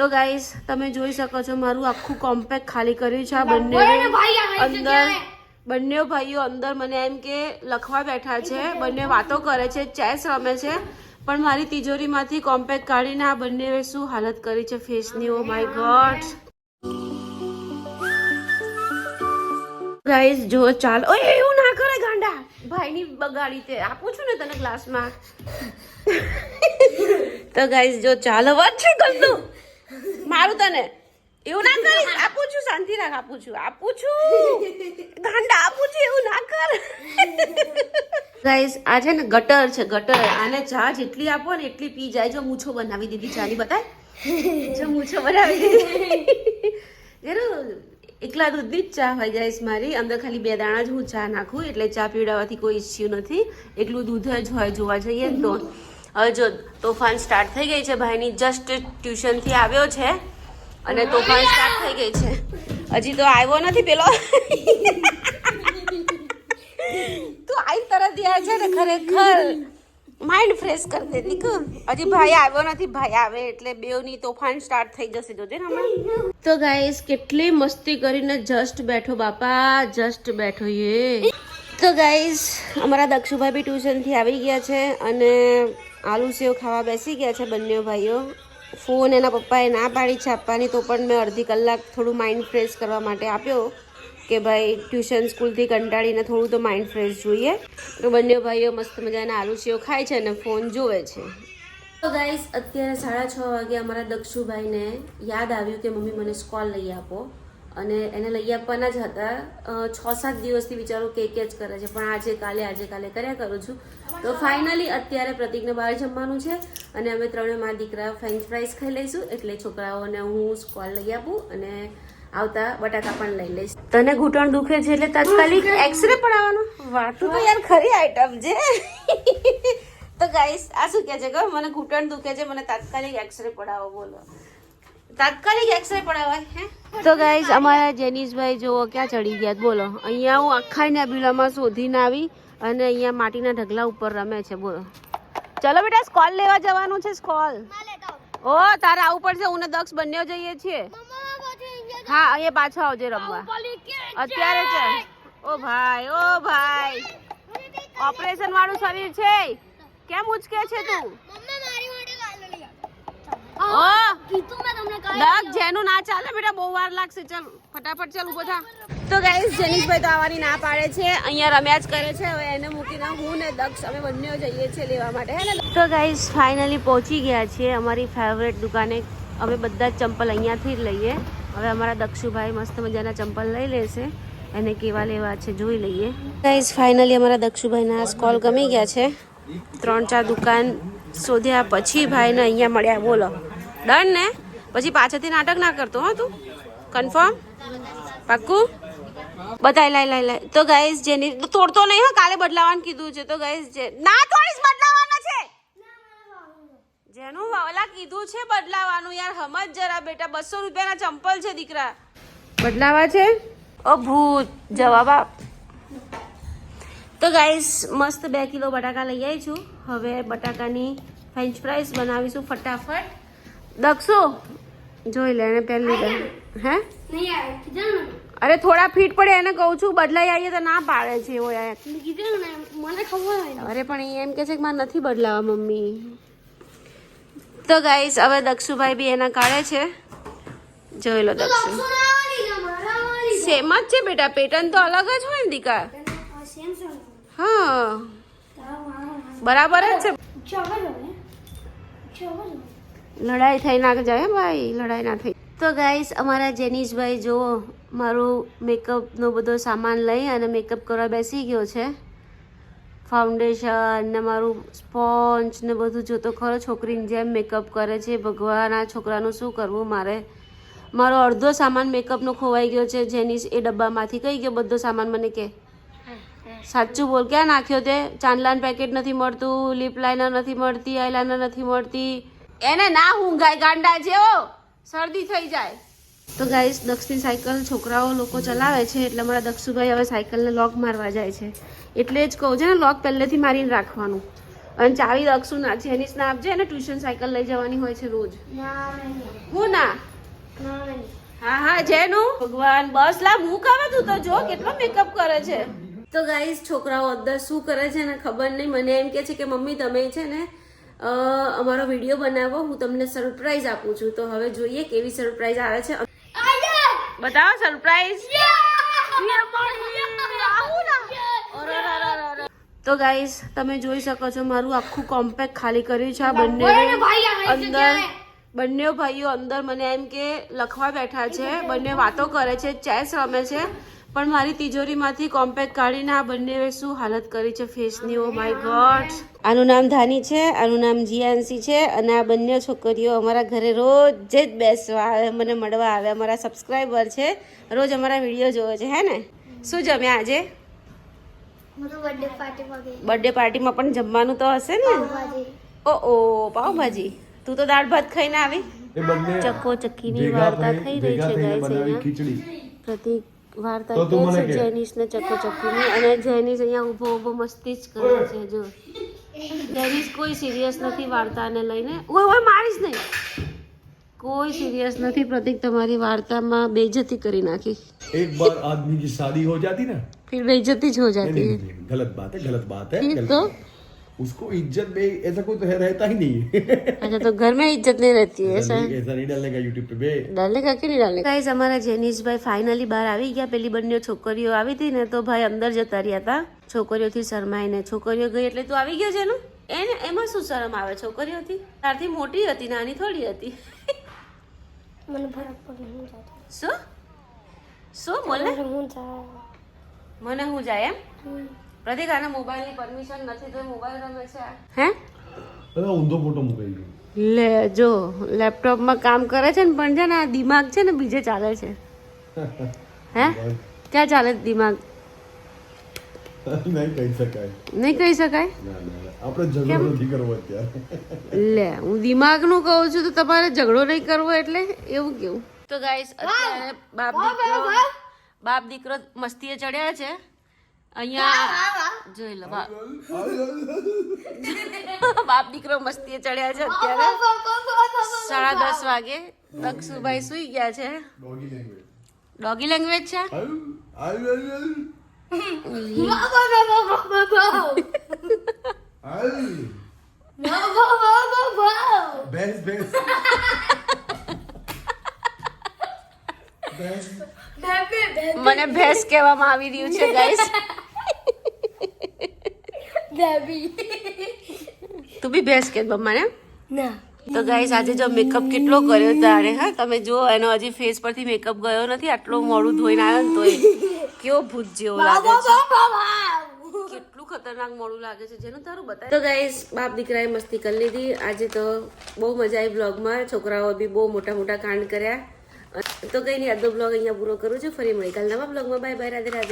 તો ગાઈસ તમે જોઈ શકો છો મારું આખું કોમ્પેક્ટ ખાલી કર્યું છે આ બંને અંદર બંને ભાઈઓ અંદર મને એમ કે લખવા બેઠા છે બંને વાતો કરે છે ચેસ રમે છે પણ મારી તિજોરીમાંથી કોમ્પેક્ટ કાઢીને આ બંને શું હાલત કરી છે ફેસની? ઓ માય ગોડ ગાઈસ જો ચાલ. ઓય એવું ના કરે ગાંડા. ભાઈની બગાડી તે. આપું છું ને તને ક્લાસમાં તો ગાઈસ જો ચાલ વાત છે ગંદુ. મારું તને. એવું ના કર, આપું છું, શાંતિ રાખ, આપું છું આપું છું. ગાંડા આપું છું, એવું ના કર. ગાઈસ આ છે ને ગટર છે, ગટર. આને ચા જેટલી આપો ને એટલી પી જાય. જો મૂછો બનાવી દીધી ચાની, બતાય. જો મૂછો બનાવી દીધી. જરૂર એકલા દૂધની જ ચા હોય ગાઈસ મારી. અંદર ખાલી બે દાણા જ હું ચા નાખું, એટલે ચા પીવડાવવાથી કોઈ ઇસ્યુ નથી. એકલું દૂધ જ હોય જોવા જઈએ ને તો. હવે જો તોફાન સ્ટાર્ટ થઈ ગઈ છે ભાઈની જસ્ટ ટ્યુશનથી આવ્યો છે અને તોફાન સ્ટાર્ટ થઈ ગઈ છે. હજી તો આવ્યો નથી પેલો. તું આઈ તરત યાર છે ને ખરેખર. માઇન્ડ ફ્રેશ કરી દે દીકુ હજી ભાઈ આવ્યો નથી ભાઈ આવે એટલે બેવની તોફાન સ્ટાર્ટ થઈ જશે જોજે ને હમણાં. તો ગાઈસ કેટલી મસ્તી કરીને જસ્ટ બેઠો બાપા જસ્ટ બેઠો યે. તો ગાઈસ અમારા દક્ષુભાઈ બી ટ્યુશનથી આવી ગયા છે અને આલુ સેવ ખાવા બેસી ગયા છે બંને ભાઈઓ. ફોન એના પપ્પાએ ના પાડી છે આપવાની, તો પણ મેં અડધી કલાક થોડું માઇન્ડ ફ્રેશ કરવા માટે આપ્યો કે ભાઈ ટ્યુશન સ્કૂલથી કંટાળીને થોડું તો માઇન્ડ ફ્રેશ જોઈએ. તો બંને ભાઈઓ મસ્ત મજાના આલુ સેવ ખાય છે અને ફોન જોવે છે. તો ગાઈસ અત્યારે સાડા છ વાગે અમારા દક્ષુભાઈને યાદ આવ્યું કે મમ્મી મને સ્કોલ લઈ આપો. અને એને લઈ આપવાના જ હતા. છ સાત દિવસથી બિચારો કે કે જ કરે છે પણ આજે કાલે આજે કાલે કર્યા કરું છું. તો ફાઇનલી અત્યારે પ્રતિકને બહાર જમવાનું છે અને અમે ત્રણે મા દીકરા ફ્રેન્ચ ફ્રાઈઝ ખાઈ લઈશું એટલે છોકરાઓને હું સ્કોલ લઈ આપું અને આવતા બટાકા પણ લઈ લઈશ. તને ઘૂંટણ દુખે છે એટલે તાત્કાલિક એક્સરે પડાવવાનો. વાતું તો યાર ખરી આઈટમ છે. તો ગાઈસ આ શું કહે છે કહો મને ઘૂંટણ દુખે છે મને તાત્કાલિક એક્સરે પડાવો બોલો. તાત્કાલિક એક્સરે પડાવાય હે? તો ગાઈસ અમારા જેનીશભાઈ જુઓ ક્યાં ચડી ગયા બોલો અહીંયા હું આખા નેબ્યુલામાં શોધીને આવી અને અહીંયા માટીના ઢગલા ઉપર રમે છે. બોલો. ચલો બેટા સ્કોલ લેવા જવાનું છે સ્કોલ. ઓ તારે આવું પડશે હું ને દક્ષ બંને જઈએ છીએ. હા અહીંયા પાછો આવજે રમવા. અત્યારે છે. ઓ ભાઈ ઓ ભાઈ. ઓપરેશન વાળું શરીર છે. કેમ ઉચકે છે તું? ઓ! દક્ષ જેનું ના ચાલે બેટા બહુ વાર લાગશે. ચાલ ફટાફટ ચાલ ઊભો થા. તો ગાઈસ જેનીશભાઈ તો આવવાની ના પાડે છે અહીંયા રમ્યા જ કરે છે. હવે એને મૂકીને હું ને દક્ષ અમે બંને જઈએ છીએ લેવા માટે હે ને? તો ગાઈસ ફાઇનલી પહોંચી ગયા છીએ અમારી ફેવરેટ દુકાને. અમે બધા જ ચંપલ અહીંયાથી જ લઈએ. હવે અમારા દક્ષુભાઈ મસ્ત મજાના ચંપલ લઈ લેશે એને કેવા લેવા છે જોઈ લઈએ. ગાઈસ ફાઇનલી અમારા દક્ષુભાઈના સ્કોલ ગમી ગયા છે. ત્રણ ચાર દુકાન શોધ્યા પછી ભાઈને અહીંયા મળ્યા. બોલો. ડન ને પછી પાછળથી નાટક ના કરતો હા તું? કન્ફર્મ પાક્કું? બતાય, લાય લાય લાય. તો ગાઈસ જેની તોડતો નહીં હા, કાલે બદલાવાનું કીધું છે. તો ગાઈસ જે ના તોડીશ બદલાવાના છે. જેનું ઓલા કીધું છે બદલાવાનું, યાર, હમજ જરા, બેટા, બસો રૂપિયાના ચંપલ છે દીકરા. બદલાવા છે? ઓ ભૂત, જવાબ આપ. તો ગાઈસ મસ્ત બે કિલો બટાકા લઈ આવી છું. હવે બટાકાની ફ્રેન્ચ ફ્રાઈસ બનાવીશું ફટાફટ. દક્ષો? જોઈ લે એને પહેલી હે? અરે થોડા ફીટ પડે એને કહું છું બદલાઈ આવીએ તો ના પાડે છે એવો યાર મને ખબર હોય અરે પણ એ એમ કે છે કે મારે નથી બદલાવા મમ્મી. તો ગાઈસ હવે દક્ષુભાઈ બી એના કાઢે છે. જોઈ લો દક્ષુ. સેમ જ છે બેટા પેટર્ન તો અલગ જ હોય ને દીકા. હા. બરાબર જ છે. લડાઈ થઈ ના જાય ભાઈ, લડાઈ ના થઈ. તો ગાઈસ અમારા જેનીશભાઈ, જો મારું મેકઅપનો બધો સામાન લઈ અને મેકઅપ કરવા બેસી ગયો છે. ફાઉન્ડેશન ને મારું સ્પોન્જ ને બધું જોતો ખરો, છોકરીની જેમ મેકઅપ કરે છે. ભગવાન, આ છોકરાનું શું કરવું મારે? મારો અડધો સામાન મેકઅપનો ખોવાઈ ગયો છે. જેની એ ડબ્બામાંથી કઈ ગયો બધો સામાન, મને કે. સાચું બોલ, ક્યાં નાખ્યો તે? ચાંદલાન પેકેટ નથી મળતું લિપ લાઇનર નથી મળતી આઈલાઇનર નથી મળતી. એને ના ઊંઘાય ગાંડા જેવો. શરદી થઈ જાય. તો ગાઈસ દક્ષની સાયકલ છોકરાઓ લોકો ચલાવે છે એટલે મારા દક્ષુભાઈ હવે સાયકલને લોક મારવા જાય છે. એટલે જ કહું છે ને લોક પહેલેથી મારીને રાખવાનું. અને ચાવી દક્ષુ ના જેનીસ ના આપજે અને ટ્યુશન સાયકલ લઈ જવાની હોય છે રોજ. હું ના? હા હા જેનું? ભગવાન બસ લા મુક આવે તું તો જો કેટલો મેકઅપ કરે છે. તો ગાઈસ છોકરાઓ અંદર શું કરે છે ને ખબર નહીં. મને એમ કે છે કે મમ્મી તમે છે ને અમારો વીડિયો બનાવો હું તમને સરપ્રાઈઝ આપું છું. તો હવે જોઈએ કેવી સરપ્રાઈઝ આવે છે. બતાવો સરપ્રાઈઝ તો ગાઈઝ તમે જોઈ શકો છો મારું આખું કોમ્પેક્ટ ખાલી કર્યું છે આ બંને અંદર બંને ભાઈઓ અંદર મને એમ કે લખવા બેઠા છે બંને વાતો કરે છે ચેસ રમે છે. પણ મારી તિજોરીમાંથી કોમ્પેક્ટ કાઢીને આ બંને શું હાલત કરી છે ફેસની. ઓ માય ગોડ આનું નામ ધાની છે આનું નામ જીયાન્સી છે અને આ બંને છોકરીઓ અમારા ઘરે રોજ જ બેસવા આવે મને મળવા આવે. અમારા સબસ્ક્રાઈબર છે રોજ અમારા વીડિયો જોવે છે હે ને? શું જમ્યા આજે? બર્થડે બર્થડે પાર્ટીમાં પણ જમવાનું તો હશે ને? ઓ ઓ પાવભાજી તું તો દાળ ભાત ખાઈને આવી? એ બંને ચક્કો ચક્કીની વાર્તા થઈ- રહી છે અહીંયા. પ્રતિક વાર્તા કે છે જેનિસને ચક્કો ચક્કુની અને જેનિસ અહીંયા ઊભો ઊભો મસ્તી જ કરે છે જો. જૈનિસ કોઈ સિરિયસ નથી વાર્તાને લઈને. ઓય ઓય મારીશ નહીં. કોઈ સિરિયસ નથી. પ્રતિક તમારી વાર્તામાં બેઇજ્જતી કરી નાખી. એક બાર આદમી કી શાદી હો જાતી ને. ફિર બેઇજ્જતી જ હો જાતી है गलत बात है गलत बात है फिर बात है। उसको इज्जत में ऐसा कोई तो है रहता ही नहीं अच्छा तो घर में इज्जत नहीं रहती है ऐसा ऐसा नहीं ऐसा नहीं डालने का यूट्यूब पे बे ડાલેગા કે નહીં ડાલેગા ગાઈસ અમારા જેનિશભાઈ ફાઇનલી બહાર આવી ગયા પેલી બંને છોકરીઓ આવી હતી ને તો ભાઈ અંદર જતા રહ્યા હતા છોકરીઓથી શરમાઈને છોકરીઓ ગઈ એટલે તું આવી ગયો છે ને એને એમાં શું શરમ આવે છોકરીઓથી તારથી મોટી હતી નાની થોડી હતી મને ફરક પડે હું જાતો શું શું બોલે હું જા મને હું જાય એમ પ્રતિક આના મોબાઈલની પરમિશન નથી તો મોબાઈલ રમે છે? હે? અરે ઊંધો ફોટો મુકાઈ ગયો. લે જો લેપટોપમાં કામ કરે છે ને પણ છે ને આ દિમાગ છે ને બીજે ચાલે છે. હે? ક્યાં ચાલે દિમાગ? નહીં કહી શકાય. નહીં કહી શકાય. આપણે ઝઘડો નથી કરવો અત્યારે. લે હું દિમાગનું કહું છું તો તમારે ઝઘડો નહીં કરવો એટલે એવું કેવું? તો ગાઈસ અત્યારે બાપ દીકરો બાપ દીકરો મસ્તીએ ચડ્યા છે. અહીંયા જોઈ લો બાપ બાપ દીકરો મસ્તીએ ચડ્યા છે અત્યારે સાડા દસ વાગે દક્ષુભાઈ સુઈ ગયા છે ડોગી લેંગ્વેજ છે મને ભેંસ કહેવામાં આવી રહ્યું છે ગાઈસ તું બી બેસ્ટ કે મમ્માને ના? તો ગાઈસ આજે જો મેકઅપ કેટલો કર્યો તારે હા? તમે જો એનો હજી ફેસ પરથી મેકઅપ ગયો નથી આટલું મોડું ધોઈને આવ્યો ને તોય. કેવો ભૂત જેવો લાગે છે. કેટલું ખતરનાક મોડું લાગે છે. જેનું તારું બતાય. તો ગાઈસ બાપ દીકરાએ મસ્તી કરી લીધી. આજે તો બહુ મજા આવી બ્લોગમાં છોકરાઓ બી બહુ મોટા મોટા કાંડ કર્યા. તો કઈ નહીં આજનો બ્લોગ અહીંયા પૂરો કરું છું. ફરી મળી કાલ નવા બ્લોગમાં બાય બાય રાધે રાધે.